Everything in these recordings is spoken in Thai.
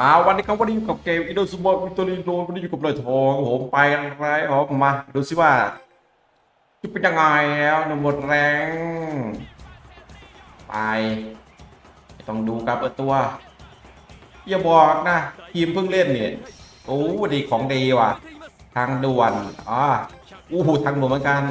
อ่าวันนี้ครับวันนี้อยู่กับเกมอินโดซูโมวิตอรีโดวันนี้อยู่กับเลยทองผมไปกันไรครับมาดูสิว่าจะเป็นยังไงแล้วหนุ่มหมดแรง ไปต้องดูการเปิดตัว อย่าบอกนะ ทีมเพิ่งเล่นเนี่ยโอ้ดีของดีว่ะ ทางด่วนอ่าอู้หูทางด่วนเหมือนกัน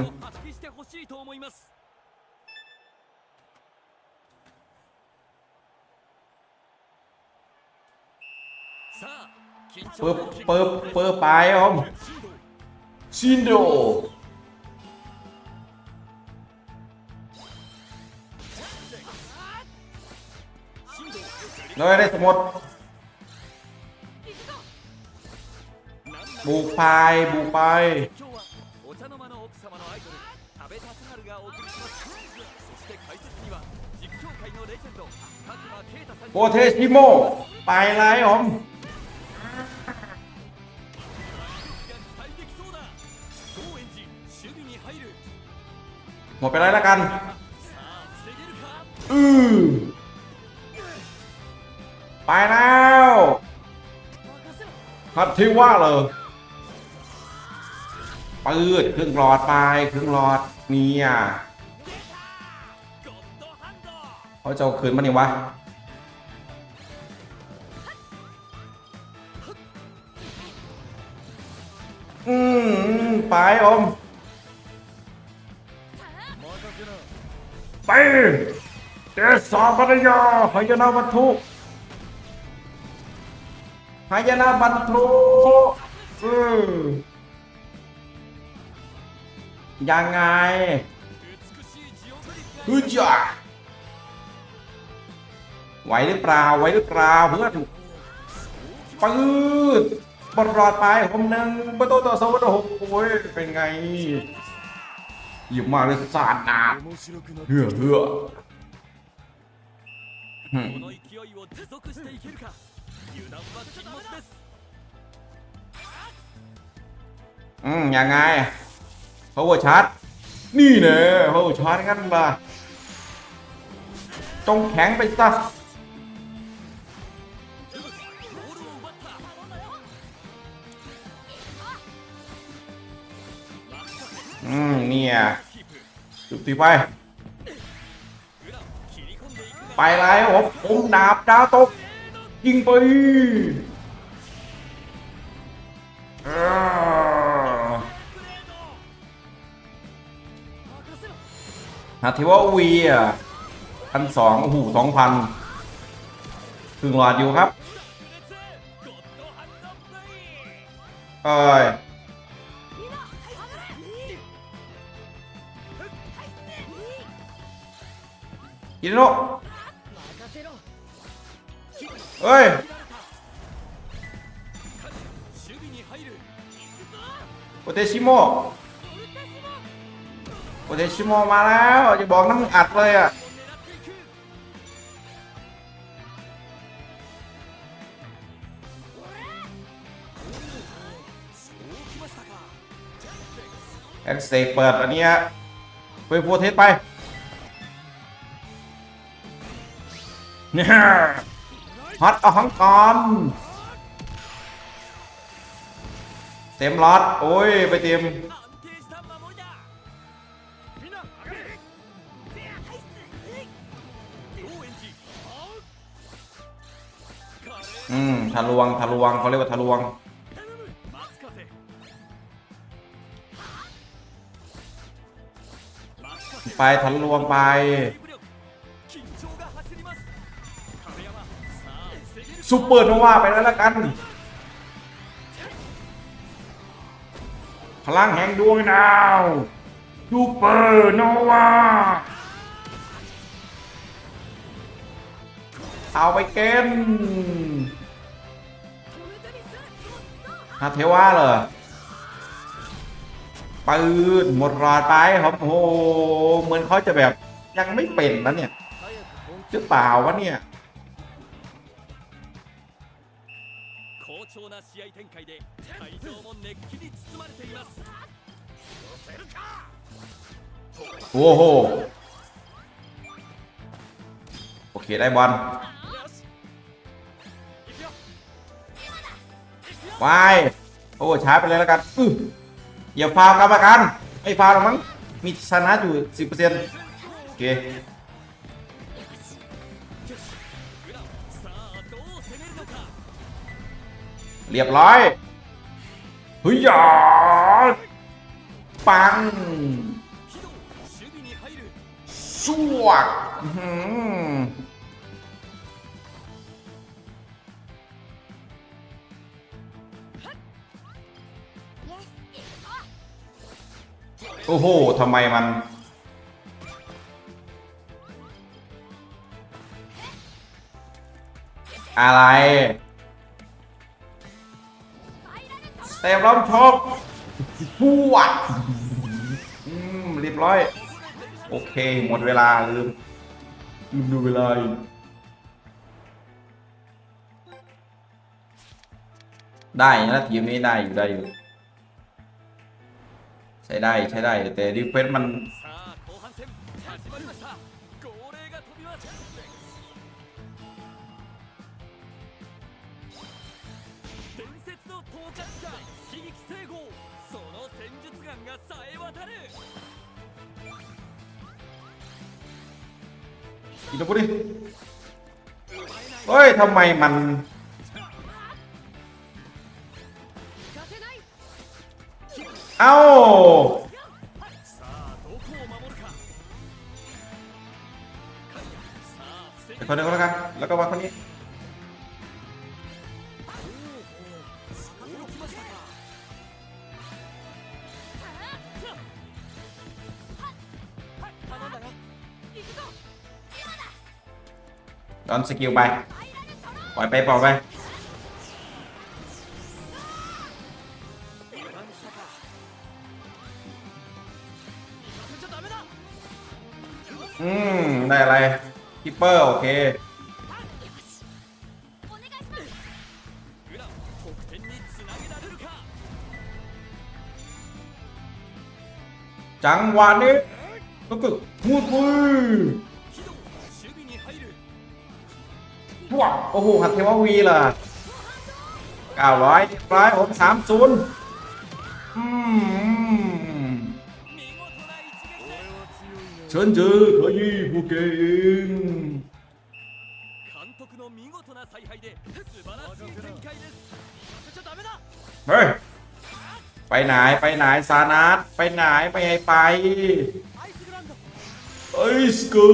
ปึ๊บปึ๊บปึ๊บไปอรับชินโดเลยได้สมุดบุกไปบุกไปโอเทชิโมไปไรอม หมดไปเลยแล้วกัน อือไปแล้วพัดที่ว่าเลยปืดครึ่งหลอดไปครึ่งหลอดเนี่ยเขาจะคืนมันยังวะอืม ไปอม ไปเดสาปรญญาหยนาบรรทุกหยนาบรรทุยังไงฮึจ้าไหวหรือเปล่าไหวหรือเปล่าเพื่อนปืดบอลรอดไปผมหนึ่งประตูต่อสองประตูโอ้ยเป็นไง หยิบมาเลยสาดนาเหือเหืออืมยังไงเขาว่าชาร์ตนี่เนี่ย power charge งั้นล่ะจงแข็งไปซะ อืมเนี่ยจุดตีไปไปแล้วรับผมดาบดาวตก ยิงไปนาทีว่าวีอะพันสองหูสองพันถึงหลอดอยู่ครับ เอ้ย ฮิโรเฮ้ยโอเตชิโมโอเตชิโมมาแล้วจะบอกน้ำอัดเลยอะแอนเซกเปิดอันนี้ไปพัวเทสไป ฮอตเอาห้องก่อนเต็มล็อตโอ้ยไปเต็มอืมทะลวงทะลวงเขาเรียกว่าทะลวงไปทะลวงไป ซุปเปอร์โนวาไปแล้วละกัน พลังแห่งดวงดาวซูเปอร์โนวาเอาไปเกณฑ์ฮาเทวาเหรอปืนหมดรอดไปครับโอ้โหเหมือนเขาจะแบบยังไม่เป็นนะเนี่ยหรือเปล่าวะเนี่ย 好調な試合展開で会場も熱気に包まれています寄せるか โอ้โห โอเค ได้บอล よし行くよ วายโอ้ช้าไปเลยแล้วกันอื้ออย่าฟาวกรรมการไม่ฟาวหรอกมั้งมีชนะอยู่สิบเปอร์เซ็นต์โอเค เรียบร้อยเฮ้ยดปังสวกโอ้โห ทำไมมันอะไร เต็ปล้อมชกปวดอืมเรียบร้อย โอเค หมดเวลาลืมลืมดูเวลาได้นะทีมนี้ได้อยู่ได้อยู่ ใช้ได้ใช้ได้ แต่ดิเฟนมัน 説の統括者悲劇聖号その戦術眼がさえ渡る อีกตัวดิเฮ้ยทำไมมัน เอ้า さあどこを守るかさあ防 เดี๋ยวคนเดียวก็แล้วกัน แล้วก็มาคนนี้ อนสกิลไป ปล่อยไปปล่อยไป อืม ได้อะไรคิปเปอร์ โอเค จังหวะนี้ก็คือพูดคุย วโอ้โหหัดเทววีล่ะเก้าร้อยร้อยผมสามศูนย์อืมฉันเจอขยี้ผู้เก่งเฮ้ยไปไหนไปไหนซานาสไปไหนไปไอไปเอ้สกู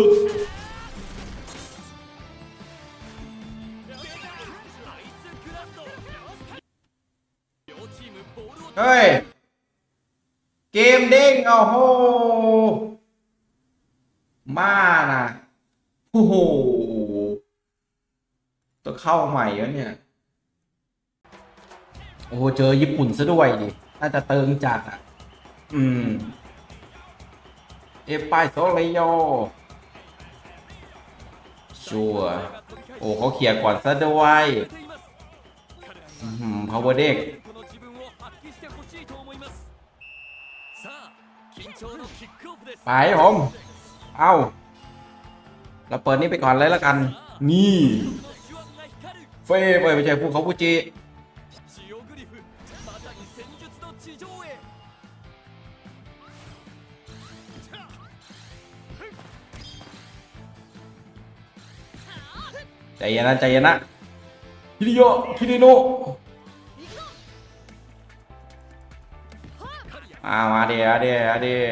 เฮ้ย เกมเด้งเอาโห มานะโอ้โหตัวเข้าใหม่แล้วเนี่ย โอ้โหเจอญี่ปุ่นซะด้วยดิ น่าจะเติงจัดอะ อืม เอปายโซเลโยชัวโอ้เขาเขียก่อนซะด้วยพาวเวอร์เด็ก ไปผม เอา้า เราเปิดนี่ไปก่อนเลยละกัน นี่ เฟ่ไปไม่ใช่ผู้เขาผู้จีใจเย็นนะใจเย็นนะคิดิโยฮิริโน อ้ามาเดียเดียเดีย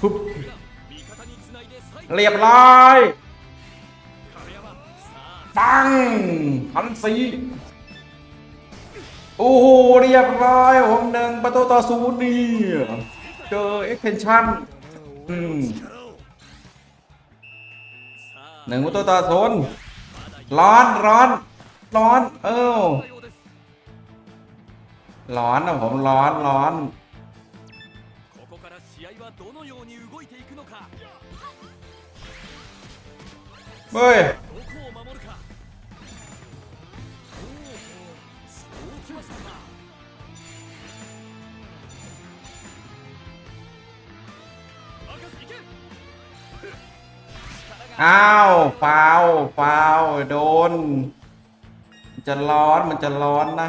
ปุ๊บเรียบร้อยตั้งพันสีโอ้โห เรียบร้อยผมหนึ่งประตูต่อศูนย์นี่เจอเอ็กเพนชั่นอืม หนึ่งปรตูต่อศูนร้อนร้อนร้อน เออร้อนนะผมร้อนร้อนเฮ้ย อ้าวฟาวฟาวโดน มันจะร้อนมันจะร้อนนะ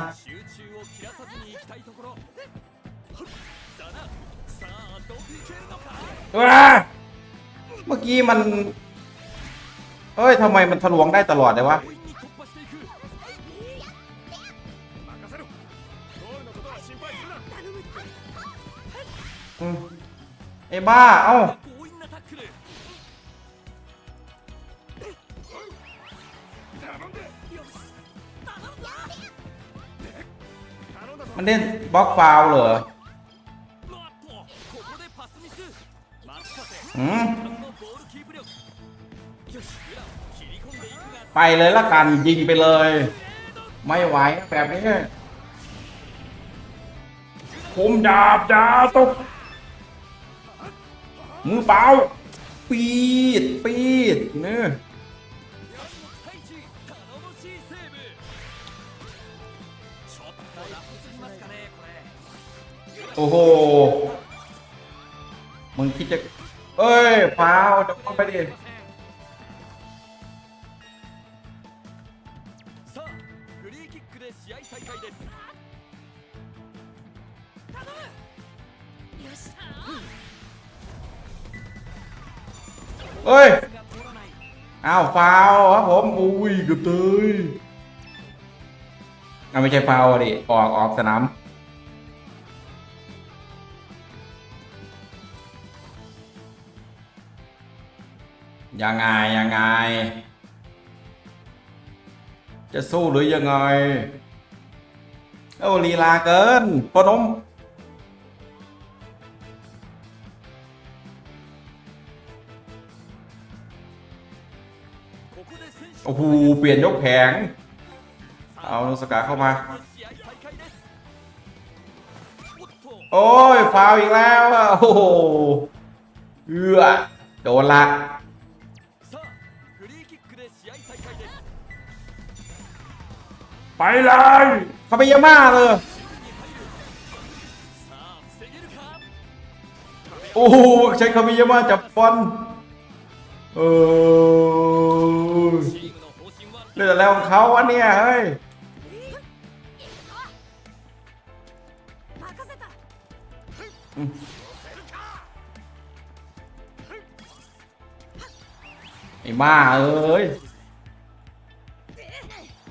ว้าเมื่อกี้มันเอ้ยทำไมมันทะลวงได้ตลอดเลยวะไอ้บ้า เอ้า มันเล่นบล็อกฟาวเหรอืมไปเลยละกันยิงไปเลย ไม่ไหวแบบนี้คุมดาบดาตกมือเปล่าปีดปีดเนี่ย อ้โห มึงคิดจะ เอ้ยฟาวล์จะต้องไปดิ さあフリーキックで試合再開です เอ้ย が通らない อ้าวฟาวล์ครับผมอุ้ยเกือบเตยอ่ะไม่ใช่ฟาวล์ดิ ออกออกสนาม ยังไงยังไง จะสู้หรือยังไงโอ้ลีลาเกินปนมโอ้โหเปลี่ยนยกแผง เอาโนสกาเข้ามา โอ้ยฟาวอีกแล้ว โอ้โหเออโดนละ ไปเลยคาเบยาม่าเลยโอ้ใช้คาเบยาม่าจับฟอนเออเลือดแล้วของเขาวะเนี่ยเฮ้ยไอ้มาเอ้ย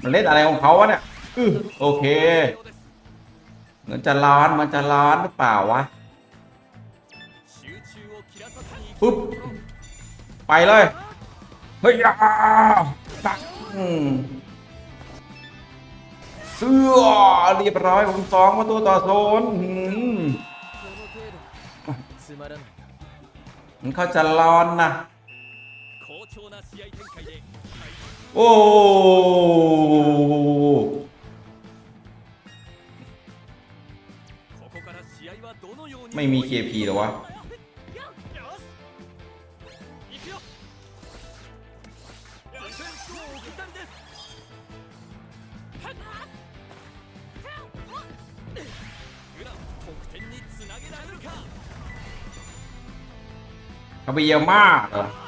มันเล่นอะไรของเขาวะเนี่ยอโอเคมันจะร้อนมันจะร้อนหรือเปล่าวะปุ๊บไปเลยเฮ้ยตักเสื้อเรียบร้อยผมสองประตูต่อโซนมันเขาจะร้อนนะ โอไม่มี KP หรอวะเขาไปเยอะมากเหรอ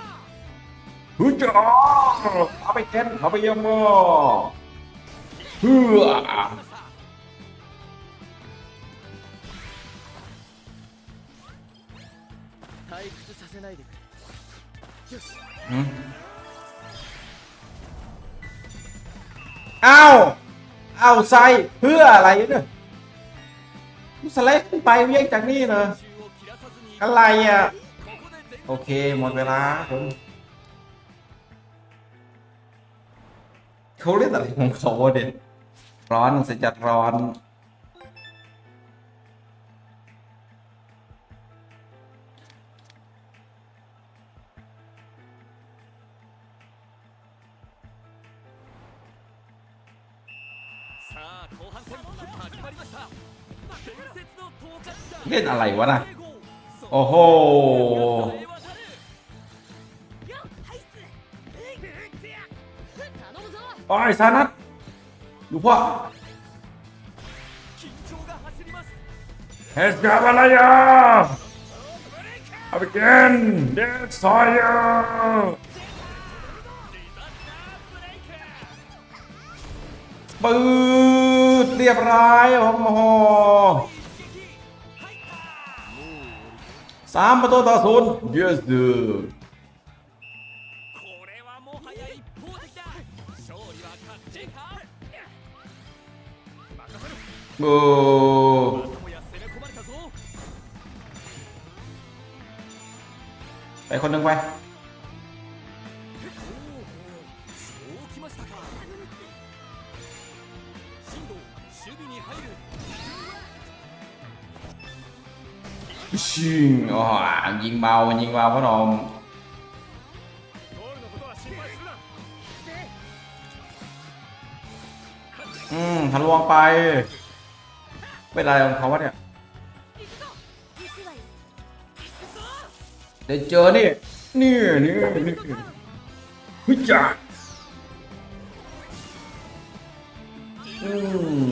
ฮึจ้าเอาไปเต้นเอาไปยมอฮึอะเอาเอาใส่เพื่ออะไรเนี่ยมุสเล็กไปยัยงจากนี่เนอะอะไรอะ โอเค หมดเวลาครับ เขาเรียกอะไรของเขาเนี่ยร้อนสจัดร้อน เล่นอะไรวะนะโอ้โห อ้อยซานัทดูพ่อเฮสกาบาลายาเอาไปกินเดสซอยปืดเรียบร้อยฮอมฮอสามประตูต่อศูนย์ yes dude โไปคนหนึ่งไปชิงอ๋อยิงเบายิงเบาพ่อหนอมอืมทะลวงไป เป็นอะไรของเขาวะเนี่ย เดี๋ยวเจอนี่ นี่นี่นี่ฮึจ้าอืม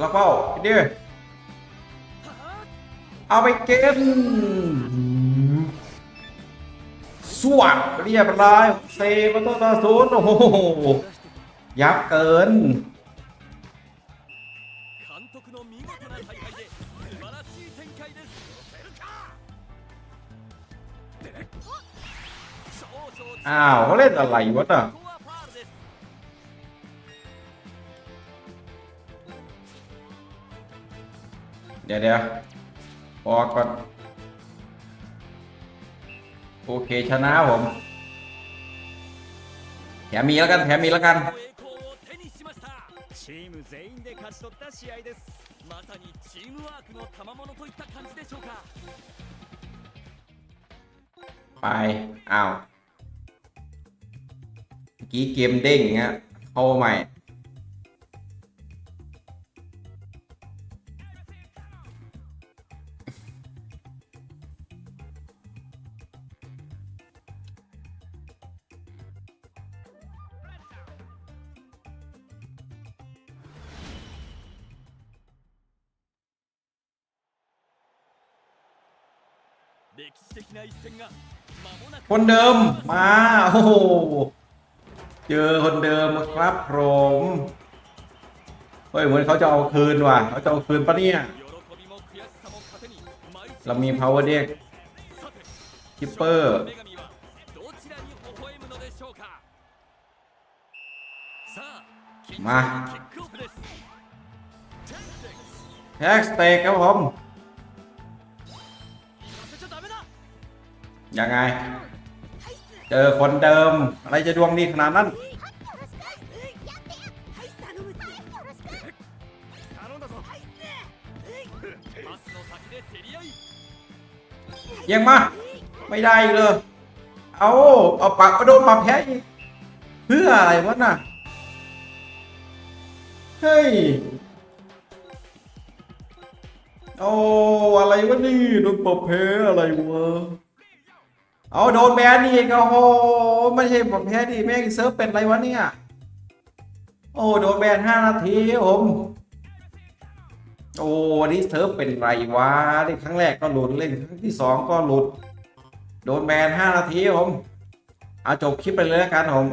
ล็อเป้าเดี๋ยวเอาไปเก็บ สวดเรียบร้อยเซประตูต่อศูนย์โอ้โหยับเกินอ้าวเขาเล่นอะไรวะน่ะเดี๋ยวเดี๋ยวพอก่อน โอเคชนะผม แถมมีแล้วกัน แถมมีแล้วกัน 栄光を手にしましたチーム全員で勝ち取った試合ですまさにチームワークの賜物といった感じでしょうか ไป อ้าวเมื่อกี้เกมเด้งเงี้ยเข้าใหม่ คนเดิมมาโอ้โหเจอคนเดิมครับผมเฮ้ยเหมือนเขาจะเอาคืนว่ะเขาจะเอาคืนปะเนี่ยเรามี power deck คิปเปอมาแท็กสเต็กครับผม ยังไง เจอคนเดิม อะไรจะดวงดีขนาดนั้น ยังมา ไม่ได้เลย เอาเอาปากก็โดนปาแพ้เพื่ออะไรวะน่ะ เฮ้ยโอ้อะไรวะนี่โดนปอบเพอะไรวะ เอาโดนแบนอีกโอ้โหไม่ใช่ปรับแพ้ดิแม่งเซิร์ฟเป็นไรวะเนี่ย โอ้โดนแบนห้านาทีผมโอ้วันนี้เซิร์ฟเป็นไรวะเล่นครั้งแรกก็หลุดเล่นครั้งที่สองก็หลุด โดนแบนห้านาทีผมเอาจบคลิปไปเลยแล้วกันผม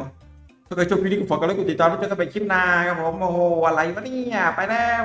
ถ้าใครชอบคลิปนี้ก็ฝากกดไลค์กดติดตามแล้วเจอกันใหม่คลิปหน้าครับผมโอ้โหอะไรวะเนี่ยไปแล้ว